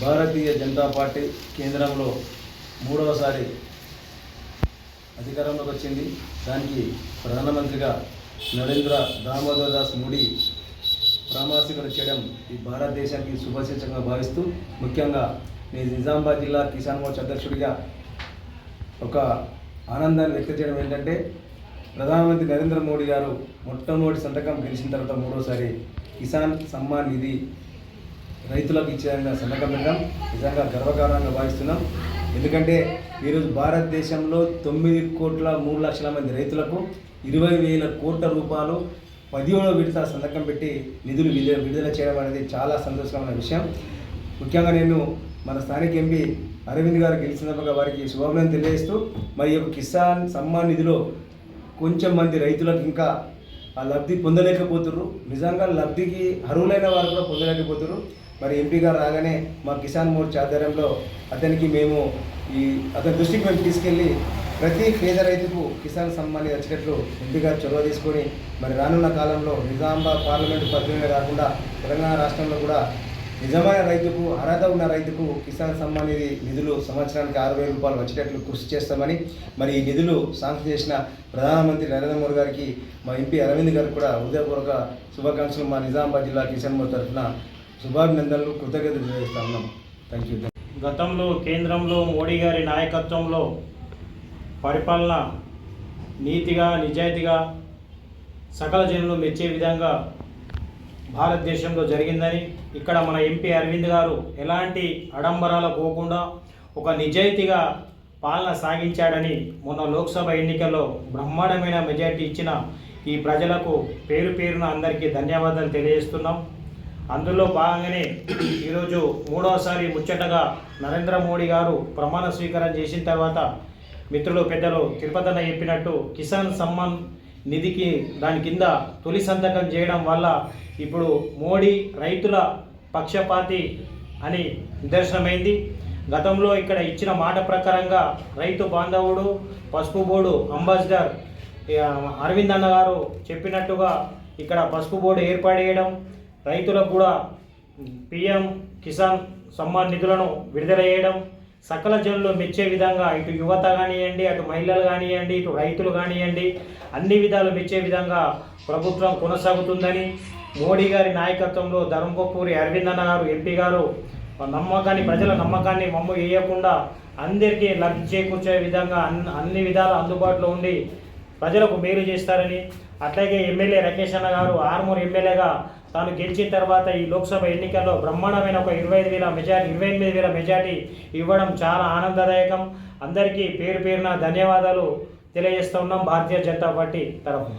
Bharatiya Janata party కేంద్రంలో మూడవసారి అధికారంలోకి వచ్చింది. దానికి ప్రధానమంత్రిగా నరేంద్ర దామోదర్ దాస్ మోడీ ప్రామాసికలు చేయడం ఈ భారతదేశానికి శుభసూచకంగా భావిస్తూ ముఖ్యంగా నేను నిజామాబాద్ జిల్లా కిసాన్ మోర్చా అధ్యక్షుడిగా ఒక ఆనందాన్ని వ్యక్తం చేయడం ఏంటంటే ప్రధానమంత్రి నరేంద్ర మోడీ గారు మొట్టమొదటి సంతకం గెలిచిన తర్వాత మూడోసారి కిసాన్ సమ్మాన్ నిధి రైతులకు ఇచ్చే సంతకం పెట్టడం నిజంగా గర్వకారణంగా భావిస్తున్నాం. ఎందుకంటే ఈరోజు భారతదేశంలో తొమ్మిది కోట్ల మూడు లక్షల మంది రైతులకు ఇరవై వేల కోట్ల రూపాయలు పదిహేడో విడత సంతకం పెట్టి నిధులు విడుదల విడుదల చేయడం అనేది చాలా సంతోషకరమైన విషయం. ముఖ్యంగా నేను మన స్థానిక ఎంపీ అరవింద్ గారు గెలిచినప్పుడు వారికి శుభాభినందన తెలియజేస్తూ మరి ఈ యొక్క కిసాన్ సమ్మాన్ నిధిలో కొంచెం మంది రైతులకు ఇంకా ఆ లబ్ధి పొందలేకపోతుర్రు. నిజంగా లబ్ధికి అర్హులైన వారు కూడా పొందలేకపోతున్నారు మరి ఎంపీ గారు రాగానే మా కిసాన్ మోర్చా ఆధ్వర్యంలో అతనికి మేము ఈ అతని దృష్టికి మేము తీసుకెళ్ళి ప్రతి పేద రైతుకు కిసాన్ సమ్మాన్ వచ్చేటట్లు ఎంపీ గారు చొరవ తీసుకొని మరి రానున్న కాలంలో నిజామాబాద్ పార్లమెంటు పరిధిలోనే కాకుండా తెలంగాణ రాష్ట్రంలో కూడా నిజమైన రైతుకు అర్హత ఉన్న రైతుకు కిసాన్ సమ్మాన్ నిధి నిధులు సంవత్సరానికి ఆరు వేల రూపాయలు వచ్చేటట్లు కృషి చేస్తామని మరి ఈ నిధులు శాంక్షన్ చేసిన ప్రధానమంత్రి నరేంద్ర మోడీ గారికి మా ఎంపీ అరవింద్ గారికి కూడా హృదయపూర్వక శుభాకాంక్షలు మా నిజామాబాద్ జిల్లా కిసాన్ మోడీ తరఫున శుభాభినందనలు కృతజ్ఞతలు తెలియజేస్తా ఉన్నాం. థ్యాంక్ యూ గతంలో కేంద్రంలో మోడీ గారి నాయకత్వంలో పరిపాలన నీతిగా నిజాయితీగా సకల జనులు మెచ్చే విధంగా భారతదేశంలో జరిగిందని ఇక్కడ మన ఎంపీ అరవింద్ గారు ఎలాంటి అడంబరాలు పోకుండా ఒక నిజాయితీగా పాలన సాగించాడని మొన్న లోక్సభ ఎన్నికల్లో బ్రహ్మాండమైన మెజార్టీ ఇచ్చిన ఈ ప్రజలకు పేరు పేరున అందరికీ ధన్యవాదాలు తెలియజేస్తున్నాం. అందులో భాగంగానే ఈరోజు మూడవసారి ముచ్చటగా నరేంద్ర మోడీ గారు ప్రమాణ స్వీకారం చేసిన తర్వాత మిత్రులు పెద్దలు తిరుపతన్న చెప్పినట్టు కిసాన్ సమ్మాన్ నిధికి దాని కింద తొలి సంతకం చేయడం వల్ల ఇప్పుడు మోడీ రైతుల పక్షపాతి అని నిదర్శనమైంది. గతంలో ఇక్కడ ఇచ్చిన మాట ప్రకారంగా రైతు బాంధవుడు పసుపు బోర్డు అంబాసిడర్ అరవింద్ అన్న గారు చెప్పినట్టుగా ఇక్కడ పసుపు బోర్డు ఏర్పాటు చేయడం రైతులకు కూడా పిఎం కిసాన్ సమ్మాన్ నిధులను విడుదల చేయడం సకల జనులు మెచ్చే విధంగా ఇటు యువత కానివ్వండి అటు మహిళలు కానివ్వండి ఇటు రైతులు కానివ్వండి అన్ని విధాలు మెచ్చే విధంగా ప్రభుత్వం కొనసాగుతుందని మోడీ గారి నాయకత్వంలో ధర్మపూరి అరవింద్ అన్న గారు ఎంపీ గారు నమ్మకాన్ని ప్రజల నమ్మకాన్ని మమ్ము వేయకుండా అందరికీ లబ్ధి చేకూర్చే విధంగా అన్ని అన్ని విధాలు అందుబాటులో ఉండి ప్రజలకు మేలు చేస్తారని అట్లాగే ఎమ్మెల్యే రకేష్ అన్న గారు ఆర్మూర్ ఎమ్మెల్యేగా తాను గెలిచిన తర్వాత ఈ లోక్సభ ఎన్నికల్లో బ్రహ్మాండమైన ఒక ఇరవై ఐదు వేల మెజార్టీ ఇరవై ఎనిమిది వేల మెజార్టీ ఇవ్వడం చాలా ఆనందదాయకం. అందరికీ పేరు పేరున ధన్యవాదాలు తెలియజేస్తూ ఉన్నాం భారతీయ జనతా పార్టీ తరఫున.